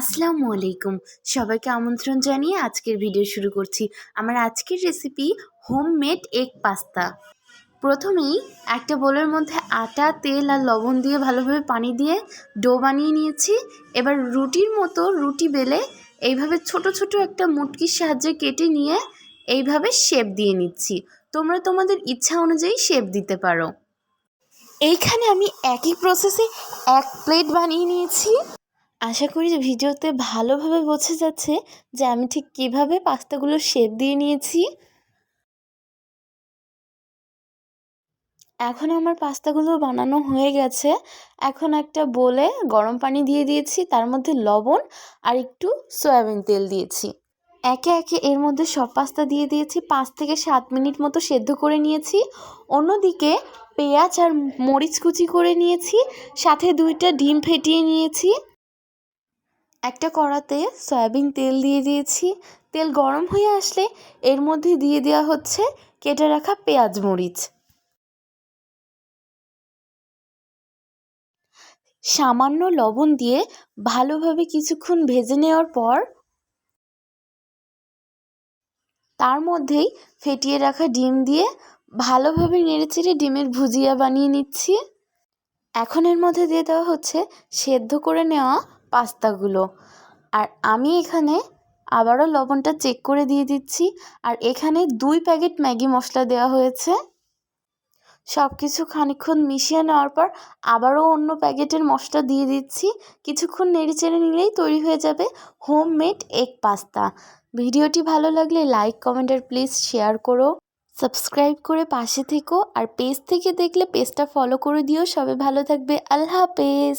আসসালামু আলাইকুম। সবাইকে আমন্ত্রণ জানিয়ে আজকের ভিডিও শুরু করছি। আমার আজকের রেসিপি হোমমেড এগ পাস্তা প্রথমেই একটা বোলের মধ্যে আটা, তেল আর লবণ দিয়ে ভালোভাবে পানি দিয়ে ডো বানিয়ে নিয়েছি। এবার রুটির মতো রুটি বেলে এইভাবে ছোট ছোট একটা মুটকির সাহায্যে কেটে নিয়ে এইভাবে শেপ দিয়ে নিচ্ছি। তোমরা তোমাদের ইচ্ছা অনুযায়ী শেপ দিতে পারো। এইখানে আমি একই প্রসেসে এক প্লেট বানিয়ে নিয়েছি। আশা করি ভিডিওতে ভালোভাবে বোঝা যাচ্ছে যে আমি ঠিক কীভাবে পাস্তাগুলো শেপ দিয়ে নিয়েছি। এখন আমার পাস্তাগুলো বানানো হয়ে গেছে। এখন একটা বলে গরম পানি দিয়ে দিয়েছি, তার মধ্যে লবণ আর একটু সয়াবিন তেল দিয়েছি। একে একে এর মধ্যে সব পাস্তা দিয়ে দিয়েছি, পাঁচ থেকে সাত মিনিট মতো সেদ্ধ করে নিয়েছি। অন্যদিকে পেঁয়াজ আর মরিচ কুচি করে নিয়েছি, সাথে দুইটা ডিম ফেটিয়ে নিয়েছি। একটা কড়াতে সয়াবিন তেল দিয়ে দিয়েছি। তেল গরম হয়ে আসলে এর মধ্যে দিয়ে দেওয়া হচ্ছে কেটে রাখা পেঁয়াজ মরিচ। সামান্য লবণ দিয়ে ভালোভাবে কিছুক্ষণ ভেজে নেওয়ার পর তার মধ্যেই ফেটিয়ে রাখা ডিম দিয়ে ভালোভাবে নেড়েচেড়ে ডিমের ভুজিয়া বানিয়ে নিচ্ছি। এখন এর মধ্যে দিয়ে দেওয়া হচ্ছে সেদ্ধ করে নেওয়া পাস্তাগুলো। আর আমি এখানে আবারও লবণটা চেক করে দিয়ে দিচ্ছি। আর এখানে দুই প্যাকেট ম্যাগি মশলা দেওয়া হয়েছে। সব কিছু খানিক্ষণ মিশিয়ে নেওয়ার পর আবারও অন্য প্যাকেটের মশলা দিয়ে দিচ্ছি। কিছুক্ষণ নেড়ে চেড়ে নিলেই তৈরি হয়ে যাবে হোম মেড এগ পাস্তা। ভিডিওটি ভালো লাগলে লাইক, কমেন্ট আর প্লিজ শেয়ার করো। সাবস্ক্রাইব করে পাশে থেকো। আর পেজ থেকে দেখলে পেজটা ফলো করে দিও। সবাই ভালো থাকবে। আল্লাহ হাফেজ।